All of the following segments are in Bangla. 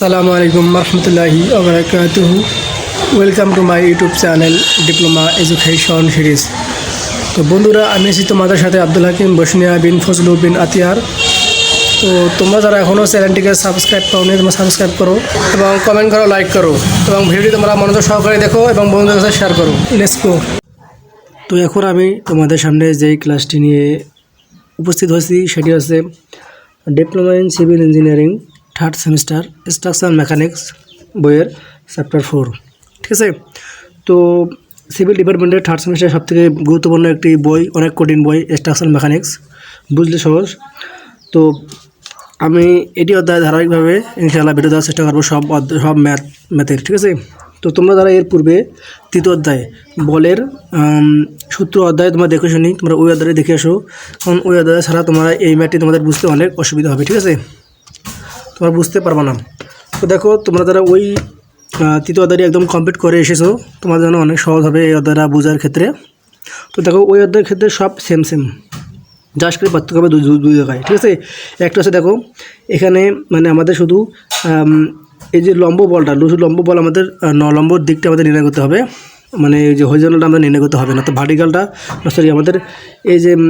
আসসালামু আলাইকুম রহমতুল্লাহি welcome to my YouTube channel diploma education series তো বন্ধুরা, আমি আছি তোমাদের সাথে আব্দুল হাকিম বসনিয়া বিন ফজলু বিন আতিয়ার। তো তোমরা যারা এখনও চ্যানেলটিকে সাবস্ক্রাইব করো তোমরা সাবস্ক্রাইব করো এবং কমেন্ট করো লাইক করো এবং ভিডিওটি তোমরা মনোযোগ সহকারে দেখো এবং বন্ধুদের কাছে শেয়ার করো। লেটস গো তো এখন আমি তোমাদের সামনে যেই ক্লাসটি নিয়ে উপস্থিত হয়েছি, সেটি হচ্ছে diploma in civil engineering third semester structure mechanics বইয়ের চ্যাপ্টার ফোর ঠিক আছে? তো সিভিল ডিপার্টমেন্টের থার্ড সেমিস্টার সবথেকে গুরুত্বপূর্ণ একটি বই, অনেক কঠিন বই স্ট্রাকচার মেকানিক্স বুঝলে সহজ? তো আমি এটি অধ্যায় ধারাবাহিকভাবে ইনশাআল্লাহ ভিডিও দেওয়ার চেষ্টা করব, সব সব ম্যাথ, ম্যাথের, ঠিক আছে? তো তোমরা যারা এর পূর্বে তৃতীয় অধ্যায়, বলের সূত্র অধ্যায় তোমরা দেখে শুনি, তোমরা ওই অধ্যায়ে দেখে আসো। কারণ ওই অধ্যায় ছাড়া তোমরা এই ম্যাথটি তোমাদের বুঝতে অনেক অসুবিধা হবে, ঠিক আছে? তোমরা বুঝতে পারব না। তো দেখো, তোমরা যারা ওই তৃতীয় অধ্যায়টি একদম কমপ্লিট করে এসেছ, তোমাদের জন্য অনেক সহজ হবে এই অধ্যায়টা বোঝার ক্ষেত্রে। তো দেখো, ওই অধ্যায়ের ক্ষেত্রে সব সেম সেম জাস্ট করে পার্থক্য হবে দুই জায়গায়, ঠিক আছে? একটা হচ্ছে দেখো, এখানে মানে আমাদের শুধু এই যে লম্ব বলটা লম্ব বল আমাদের লম্বর দিকটা আমাদের নির্ণয় করতে হবে। মানে এই যে হরিজনালটা আমাদের নির্ণয় করতে হবে না। তো ভার্টিক্যালটা সরি আমাদের এই যে উম,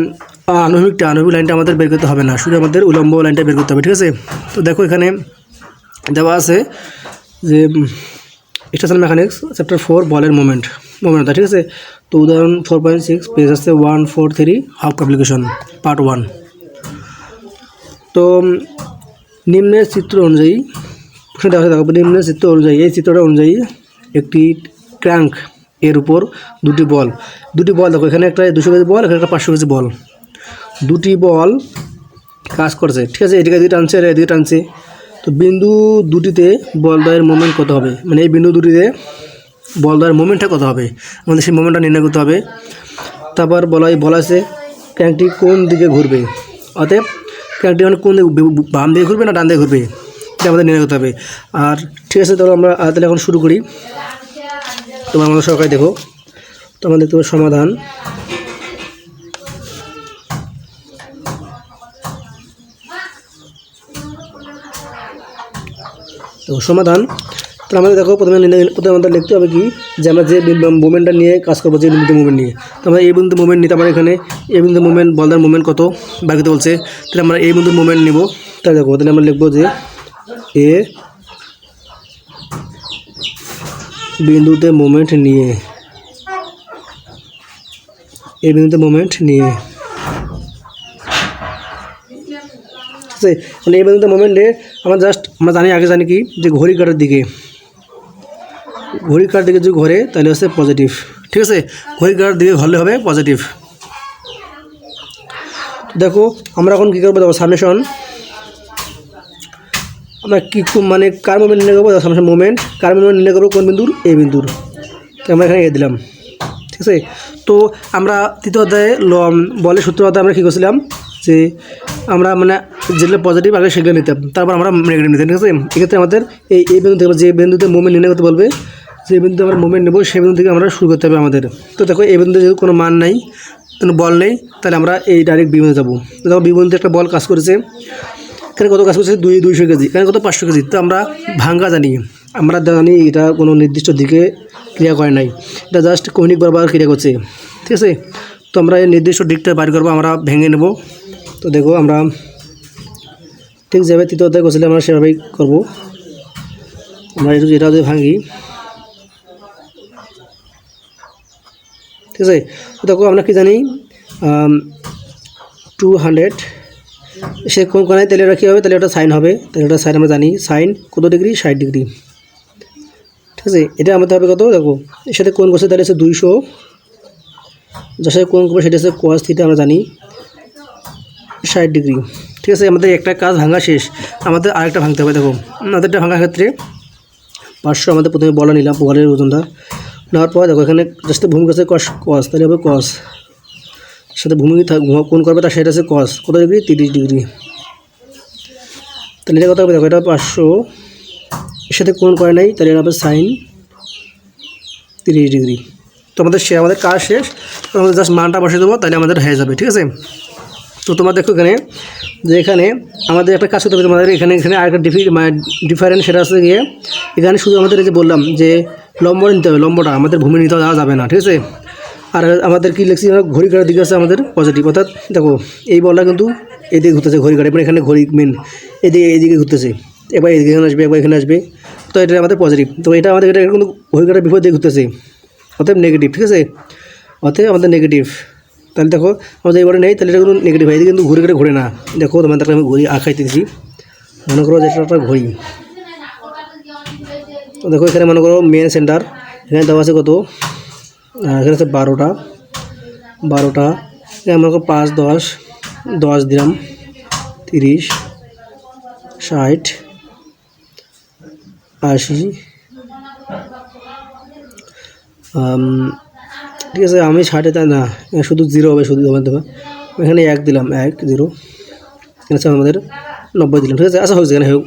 আনুভূমিকটা আনুভূমিক লাইনটা আমাদের বের করতে হবে না। শুধু আমাদের উলম্ব লাইনটা বের করতে হবে ঠিক আছে? তো দেখো এখানে দেওয়া আছে যে স্টেশন মেকানিক্স চ্যাপ্টার ফোর বলের মোমেন্ট মোমেন্ট ঠিক আছে? তো উদাহরণ ফোর পয়েন্ট সিক্স পেজ আছে one four three half application part one তো নিম্নের চিত্র অনুযায়ী দেখো নিম্নের চিত্র অনুযায়ী এই চিত্রটা অনুযায়ী একটি ক্র্যাঙ্ক এর উপর দুটি বল। দুটি বল দেখো, এখানে একটা দুশো কেজি বল, এখানে একটা পাঁচশো কেজি বল। দুটি বল কাজ করছে, ঠিক আছে? এদিকে এদিকে টানছে আর এদিকে টানছে তো বিন্দু দুটিতে বল বলদয়ের মোমেন্ট কত হবে? মানে এই বিন্দু দুটিতে বল বলদয়ের মোমেন্টটা কত হবে? আমাদের সেই মোমেন্টটা নির্ণয় করতে হবে। তারপর বলা বলা আছে ক্যাংটি কোন দিকে ঘুরবে? অতএব, ক্যাংটি মানে কোন দিকে, বাম দিকে ঘুরবে না ডান দিকে ঘুরবে? এটা আমাদের নির্ণয় করতে হবে। আর ঠিক আছে, তাহলে আমরা, তাহলে এখন শুরু করি। তোমার আমাদের সহকারে দেখো। তো আমাদের দেখতে হবে সমাধান। তো সমাধান। তাহলে আমাদের দেখো, প্রথমে প্রথমে আমাদের লিখতে হবে কি, যে আমরা যে মুভমেন্টটা নিয়ে কাজ করব, যে বিন্দু মুভমেন্ট নিয়ে। তো আমরা এই বিন্দু মুভমেন্ট নিতে আমরা এখানে। এই বিন্দু মুভমেন্ট বলদার মুভমেন্ট কত? বাকিতে বলছে। তাহলে আমরা এই বিন্দু মুভমেন্ট নিব। তাহলে দেখো, তাহলে আমরা লিখব যে এ বিন্দুতে মুভমেন্ট নিয়ে। এই বিন্দুতে মুভমেন্ট নিয়ে। আছে? মানে এই বিন্দুতে মোমেন্টে আমরা জাস্ট আমরা জানি, আগে জানি কি? যে ঘড়ি কাটার দিকে। ঘড়ি কাটার দিকে যদি ঘরে, তাহলে হচ্ছে পজিটিভ ঠিক আছে? ঘড়ি কাটার দিকে ঘরলে হবে পজিটিভ দেখো, আমরা এখন কী করব? দেখো সামেশন আমরা কী মানে কার মোমেন্ট নির্ণয় করব সামেশন মোমেন্ট কার মোমেন্ট নির্ণয় করব কোন বিন্দুর? এই বিন্দুর। তো আমরা এখানে এ দিলাম। ঠিক আছে? তো আমরা তৃতীয় অধ্যায়ে বলে সূত্র অধ্যায়ে আমরা কী করছিলাম? যে আমরা মানে যেগুলো পজিটিভ আগে সেগুলো নিতাম। তারপর আমরা নেগেটিভ নিতাম। ঠিক আছে? এক্ষেত্রে আমাদের এই এই বিন্দু থেকে যে বিন্দুতে মোমেন্ট নির্ণয় করতে বলবে, যে বিন্দুতে আমরা মুভমেন্ট নেব সেই বিন্দু থেকে আমরা শুরু করতে হবে আমাদের। তো দেখো এই বিন্দুতে যেহেতু কোনো মান নাই, কোনো বল নেই, তাহলে আমরা এই ডাইরেক্ট বিন্দু যাব। দেখো বিন্দুতে একটা বল কাজ করেছে। এখানে কত কাজ করছে? দুই দুইশো কেজি। এখানে কত? পাঁচশো কেজি। তো আমরা ভাঙ্গা জানি। আমরা জানি এটা কোনো নির্দিষ্ট দিকে ক্রিয়া করে নাই। এটা জাস্ট কৌণিক বারবার ক্রিয়া করছে। ঠিক আছে? তো আমরা এই নির্দিষ্ট দিকটা বাইর করব, আমরা ভেঙে নেব। তো দেখো, আমরা ঠিক যেভাবে তৃতীয় অধ্যায় আমরা সেভাবেই করব। আমরা একটু এটা যদি ভাঙি ঠিক আছে? দেখো, আমরা কি জানি? টু হান্ড্রেড সে কোন কোনায় তাহলে ওটা কী হবে, তাহলে ওটা সাইন হবে। তাহলে ওটা সাইন আমরা জানি, সাইন কত ডিগ্রি? ষাট ডিগ্রি। ঠিক আছে? এটা আমাদের হবে কত? দেখো, এর সাথে কোন করছে তাহলে হচ্ছে দুইশো। যার সাথে কোন করবে সেটা হচ্ছে কোয়াস থিটা আমরা জানি, ষাট ডিগ্রি। ঠিক আছে? আমাদের একটা কাজ ভাঙা শেষ। আমাদের আরেকটা ভাঙতে হবে, দেখো। আমাদেরটা ভাঙার ক্ষেত্রে পাঁচশো আমাদের প্রথমে বলা নিলাম বলের ওজনটা। নেওয়ার পর দেখো, এখানে জাস্ট ভূমি কাছে কস কস তাহলে হবে কস সাথে ভূমি কোন করবে তার সেটা আছে কস কত ডিগ্রি তিরিশ ডিগ্রি। তাহলে এটা কত হবে? দেখো, এটা পাঁচশো। এর সাথে কোন করে নাই? তাহলে এটা হবে সাইন তিরিশ ডিগ্রি। তো আমাদের সে আমাদের কাজ শেষ। আমাদের জাস্ট মানটা বসে দেবো, তাহলে আমাদের হয়ে যাবে, ঠিক আছে? তো তোমার দেখো এখানে, যে এখানে আমাদের একটা কাজ করতে হবে তোমাদের। এখানে এখানে আরেকটা ডিফি মানে ডিফারেন্স সেটা হচ্ছে গিয়ে, এখানে শুধু আমাদের এই যে বললাম যে লম্বটা নিতে হবে, লম্বটা। আমাদের ভূমি নিতে যাওয়া যাবে না, ঠিক আছে? আর আমাদের কি লিখছি ঘড়ি কাটার দিকে আছে আমাদের পজিটিভ অর্থাৎ দেখো, এই বলটা কিন্তু এদিকে ঘুরতেছে ঘড়ি কাটা, এবার এখানে ঘড়ি মেন এদিকে এইদিকে ঘুরতেছে। এবার এদিকে এখানে আসবে একবার এখানে আসবে। তো এটা আমাদের পজিটিভ তো এটা আমাদের এটা কিন্তু ঘড়ি কাটার বিপরীত দিকে ঘুরতেছে। অতএব নেগেটিভ ঠিক আছে? অতএব আমাদের নেগেটিভ তাহলে দেখো, আমাদের এবারে নেই, তাহলে এটা কিন্তু নেগেটিভ হয় কিন্তু ঘুরে ঘুরে ঘুরে না। দেখো তোমাদের আমি ঘড়ি আঁকাইতে মনে করো যে এটা একটা ঘড়ি। দেখো, এখানে মনে করো মেন সেন্টার এখানে দেওয়া আছে কত? এখানে আছে বারোটা। বারোটা। করো পাঁচ, দশ দশ দিলাম। তিরিশ, ষাট, আশি। ঠিক আছে, আমি ষাটে তা না শুধু জিরো হবে, শুধু দেবে। এখানে এক দিলাম, এক, জিরো। এখানে আমাদের নব্বই দিলাম, ঠিক আছে? আচ্ছা হয়েছে এখানে হোক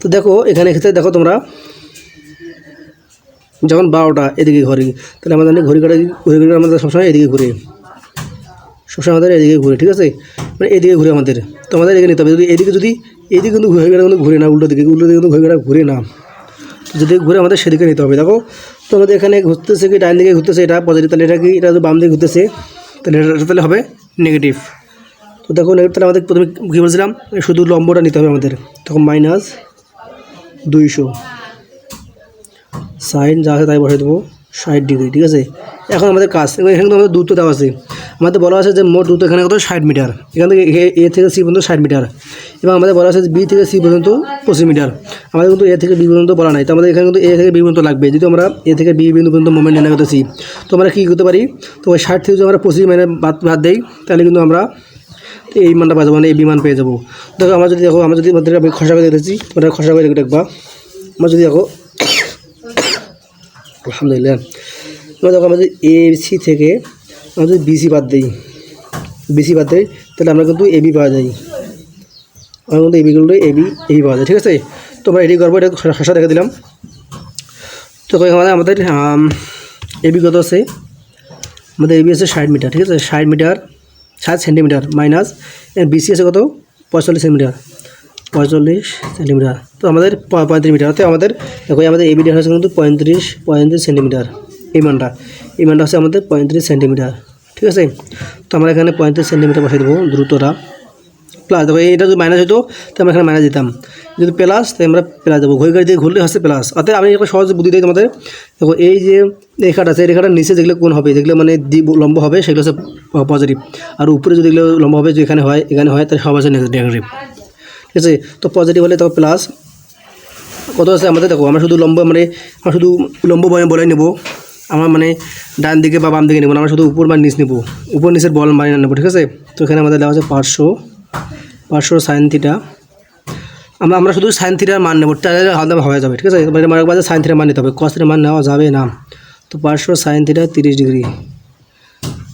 তো দেখো, এখানে ক্ষেত্রে দেখো তোমরা যখন বারোটা, এদিকে ঘড়ি তাহলে আমাদের ঘড়ি কাটা ঘড়ি কাটা আমাদের সবসময় এদিকে ঘুরে। সবসময় আমাদের এদিকে ঘুরে, ঠিক আছে? মানে এদিকে ঘুরে আমাদের। তো আমাদের এদিকে নিতে হবে। যদি এদিকে যদি এদিকে কিন্তু ঘড়ি কাটা কিন্তু ঘুরে না, উল্টো দিকে উল্টো দিকে কিন্তু ঘড়ি কাটা ঘুরে না যেদিকে ঘুরে আমাদের সেদিকে নিতে হবে। দেখো, তো আমাদের এখানে ঘুরতেছে কি ডাইন দিকে ঘুরতেছে এটা পজিটিভ তাহলে এটা কি, এটা যদি বাম দিকে ঘুরতেছে, তাহলে এটা তাহলে হবে নেগেটিভ তো দেখো নেগেটিভ তাহলে আমাদের প্রথমে কী বলছিলাম? শুধু লম্বটা নিতে হবে আমাদের। তখন মাইনাস দুইশো। সাইন যা আছে তাই বসাই দেবো, ষাট ডিগ্রি, ঠিক আছে? এখন আমাদের কাজ এখানে কিন্তু আমাদের দূরত্ব দেওয়া আছে। আমাদের বলা আছে যে মোট দূরত্ব এখানে কত? ষাট মিটার। এখান থেকে এ- থেকে সি পর্যন্ত ষাট মিটার। এবং আমাদের বলা আছে যে বি থেকে সি পর্যন্ত পঁচিশ মিটার। আমাদের কিন্তু এ থেকে বি পর্যন্ত বলা নাই। তো আমাদের এখানে কিন্তু এ থেকে বি পর্যন্ত লাগবে। যদি আমরা এ থেকে বি বিন্দু পর্যন্ত মোমেন্ট নির্ণয় করতেছি, তো আমরা কী করতে পারি? তো ওই ষাট থেকে যদি আমরা পঁচিশ মানে বাদ বাদ দেই, তাহলে কিন্তু আমরা এই মানটা পাওয়া যাব মানে এই বিমান পেয়ে যাব। দেখো, আমরা যদি দেখো, আমরা যদি আমাদের আমি খসা করে দেখেছি ওটা খসা করে দেখবা। আমরা যদি দেখো আলহামদুলিল্লাহ। এবার দেখো আমরা এ সি থেকে আমরা যদি বিসি বাদ দিই। বিসি বাদ দিই, তাহলে আমরা কিন্তু এবি পাওয়া যায়। আমরা কিন্তু এবিগুলো এবি এবি পাওয়া যায়, ঠিক আছে? তো আমরা এডি করব, এটা খসা দেখে দিলাম। তো এখানে আমাদের এবি কত আছে? আমাদের এবি আছে ষাট মিটার, ঠিক আছে? ষাট মিটার, ষাট সেন্টিমিটার মাইনাস বিসি আছে কত? পঁয়তাল্লিশ সেন্টিমিটার। পঁয়তাল্লিশ সেন্টিমিটার। তো আমাদের পঁয়ত্রিশ মিটার। অর্থাৎ আমাদের, দেখো আমাদের এই মিটার হচ্ছে কিন্তু পঁয়ত্রিশ পঁয়ত্রিশ সেন্টিমিটার। এই মানটা। এই মানটা হচ্ছে আমাদের পঁয়ত্রিশ সেন্টিমিটার। ঠিক আছে? তো আমরা এখানে পঁয়ত্রিশ সেন্টিমিটার বসাই দেবো দ্রুতটা। প্লাস দেখো এটা যদি মাইনাস হতো তো আমরা এখানে মাইনাস দিতাম। যদি প্লাস তাই আমরা প্লাস দেবো। ঘড়ি গাড়ি দিয়ে ঘুরলে হচ্ছে প্লাস অর্থাৎ আমি একটা সহজ বুদ্ধি দিই তোমাদের। দেখো এই যে রেখাটা আছে, এই রেখাটার নিচে যেগুলো কোন হবে? যেগুলো মানে লম্ব হবে, সেগুলো হচ্ছে পজিটিভ আর উপরে যদি এগুলো লম্ব হবে যে এখানে হয় এখানে হয়, তাহলে সব আছে নেগেটিভ ঠিক আছে তো পজিটিভ হলে তখন প্লাস কত আছে আমাদের? দেখো, আমরা শুধু লম্ব মানে আমরা শুধু লম্ব বলে বলে নেব। আমরা মানে ডান দিকে বা বাম দিকে নেব না, আমরা শুধু উপর বা নিচ নেব। উপর নিচের বল মানে নেব, ঠিক আছে? তো এখানে আমাদের দেওয়া আছে পাঁচশো। পাঁচশো সাইন থিটা আমরা আমরা শুধু সাইন থিটার মান নেব, তাহলে আলাদা হয়ে যাবে, ঠিক আছে? মানে মানে একবার সাইন থিটার মান নিতে হবে কস মান নেওয়া যাবে না। তো পাঁচশো সাইন থিটা তিরিশ ডিগ্রি।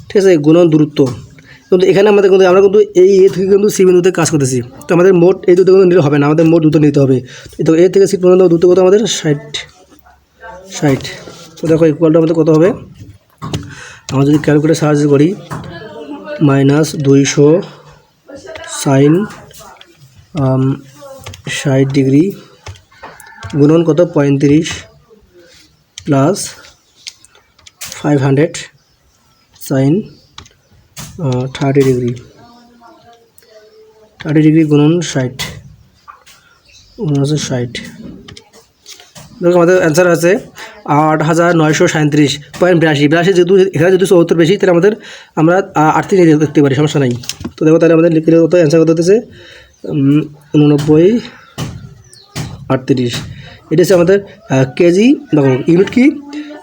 ঠিক আছে? গুণন দূরত্ব। কিন্তু এখানে আমাদের কিন্তু, আমরা কিন্তু এই এ থেকে কিন্তু সি বিন্দুতে কাজ করতেছি। তো আমাদের মোট এই দুটো কিন্তু নিলে হবে না, আমাদের মোট দুটো নিতে হবে। তো এ থেকে সি পর্যন্ত দুটো কত আমাদের? ষাট। ষাট। তো দেখো ইকুয়ালটা আমাদের কত হবে? আমরা যদি ক্যালকুলেটার সাহায্য করি মাইনাস দুইশো সাইন ষাট ডিগ্রি গুণন কত? পঁয়ত্রিশ plus five hundred sine thirty degree thirty degree গুণন ষাট। হচ্ছে ষাট। দেখো আমাদের অ্যান্সার আছে আট হাজার নয়শো সাঁত্রিশ পয়েন্ট বিরাশি। বিরাশি যেহেতু, এখানে যদি চৌত্তর বেশি, তাহলে আমাদের আমরা আটত্রিশ দেখতে পারি, সমস্যা নাই। তো দেখো তাহলে আমাদের লিখলে কত অ্যান্সার কত হতেছে উননব্বই, আটত্রিশ। এটা হচ্ছে আমাদের কেজি, দেখো ইউনিট কি?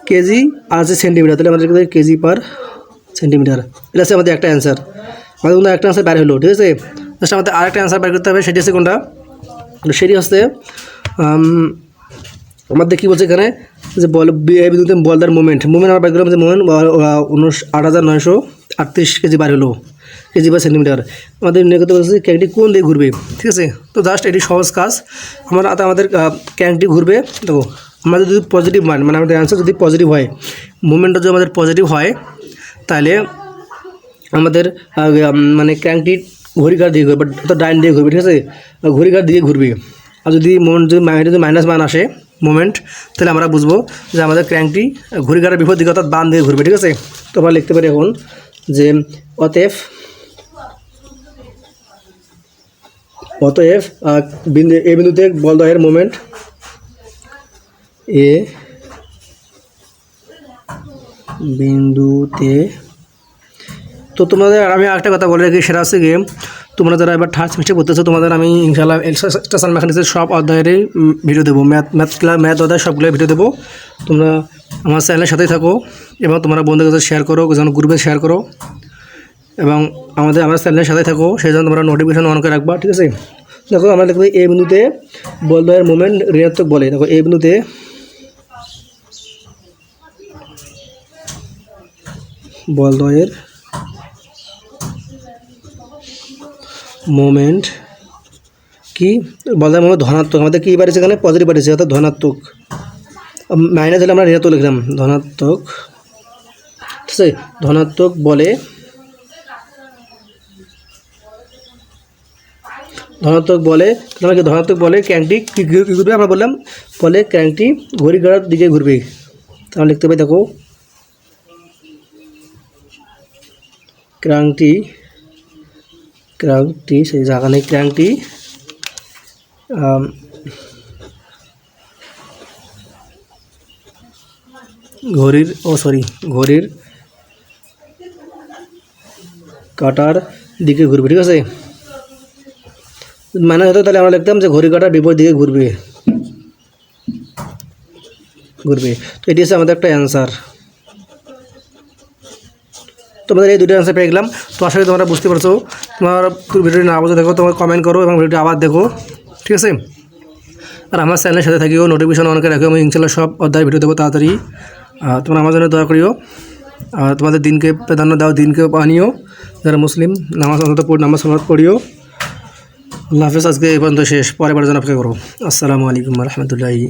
কেজি আর আছে সেন্টিমিটার তাহলে আমাদের কেজি পার সেন্টিমিটার। এটা হচ্ছে আমাদের একটা অ্যান্সার আমাদের কিন্তু একটা অ্যান্সার বাইরে হলো, ঠিক আছে? জাস্ট আমাদের আরেকটা অ্যান্সার বের করতে হবে, সেটি হচ্ছে কোনটা? সেটি হচ্ছে আমাদের কী বলছে এখানে? যে বল, বি- এই বিন্দুতে বলদার মুভমেন্ট মুভমেন্ট আমরা বাইক করলাম যে মুভমেন্ট উনিশ আট হাজার নয়শো আটত্রিশ কেজি বার হলো, কেজি বা সেন্টিমিটার আমাদের নিয়ে বলছে ক্যাংটি কোন দিকে ঘুরবে, ঠিক আছে? তো জাস্ট এটি সহজ কাজ। আমরা তো আমাদের ক্যাংটি ঘুরবে, দেখো, আমাদের যদি পজিটিভ মান মানে আমাদের অ্যান্সার যদি পজিটিভ হয় মুভমেন্টটা যদি আমাদের পজিটিভ হয় তাহলে আমাদের মানে ক্র্যাঙ্কটি ঘড়িকার দিয়ে ঘুরবে অর্থাৎ ডাইন দিয়ে ঘুরবে ঠিক আছে? ঘড়িকার দিয়ে ঘুরবে। আর যদি মোমেন্ট যদি যদি মাইনাস মান আসে মোমেন্ট তাহলে আমরা বুঝব যে আমাদের ক্র্যাঙ্কটি ঘড়িকারের বিপদ দিকে অর্থাৎ বাম দিকে ঘুরবে ঠিক আছে? তো আমরা লিখতে পারি এখন যে অতএব আহ, বিন্দু এ বিন্দুতে বল বলদয়ের মোমেন্ট এ বিন্দুতে। তো তোমাদের আমি আরেকটা কথা বলে রাখি, সেটা হচ্ছে গিয়ে, তোমরা যারা এবার থার্ড সেমিস্টার করতেছো তোমাদের আমি ইনশাল্লাহ স্টেশন মেকানিক্সের সব অধ্যায়েরই ভিডিও দেবো। ম্যাথ ম্যাথ ক্লাস ম্যাথ অধ্যায় সবগুলো ভিডিও দেবো। তোমরা আমার চ্যানেলের সাথেই থাকো এবং তোমরা বন্ধুদের কাছে শেয়ার করো, যেন গ্রুপে শেয়ার করো। এবং আমাদের, আমার চ্যানেলের সাথে থাকো, সেই জন্য তোমরা নোটিফিকেশন অন করে রাখবা, ঠিক আছে? দেখো, আমরা লিখব এই বিন্দুতে বলদয়ের মোমেন্ট ঋণাত্মক বলে। দেখো, এই বিন্দুতে বলদয়ের মোমেন্ট কি? বলদয়ের মোমেন্ট ধনাত্মক। আমাদের কী বাড়িছে এখানে? পজিটিভ বাড়িছে অর্থাৎ ধনাত্মক। মাইনাস হলে আমরা ঋণাত্মক লিখলাম ধনাত্মক, ঠিক আছে? ধনাত্মক বলে ধনাত্মক বলে, তাহলে আমাকে ধনাত্মক বলে ক্যাংটি কী ঘুরবে? আমরা বললাম বলে ক্যাংটি ঘড়ি ঘোড়ার দিকে ঘুরবে। তাহলে লিখতে পাই দেখো ক্রাংটি ক্রাংটি, সেই জায়গা নেই ক্রাংটি ঘড়ির, ও সরি, ঘড়ির কাটার দিকে ঘুরবে, ঠিক আছে? মানে হতো তাহলে আমরা লিখতাম যে ঘড়ি কাটার বিপরীত দিকে ঘুরবে। ঘুরবে। তো এটি হচ্ছে আমাদের একটা অ্যান্সার তোমাদের এই দুটো অ্যান্সার পেয়ে গেলাম। তো করি তোমরা বুঝতে পারছ। তোমার ভিডিওটি না বুঝে দেখো তোমার কমেন্ট করো এবং ভিডিওটি আবার দেখো। ঠিক আছে? আর আমার চ্যানেলের সাথে থাকিও নোটিফিকেশন অন করে রাখো আমি ইনশাল্লাহ সব অধ্যায় ভিডিও দেবো তাড়াতাড়ি। তোমরা আমার জন্য দয়া করিও। আর তোমাদের দিনকে প্রাধান্য দাও, দিনকে আনিও যারা মুসলিম, নামাজ অন্তত নামাজ সমাজ পড়িও। আল্লাহ হাফেজ, আজকে এই পর্যন্ত শেষ। পরে জন্য অপেক্ষা করো। আসসালামু আলাইকুম রহমতুল্লাহি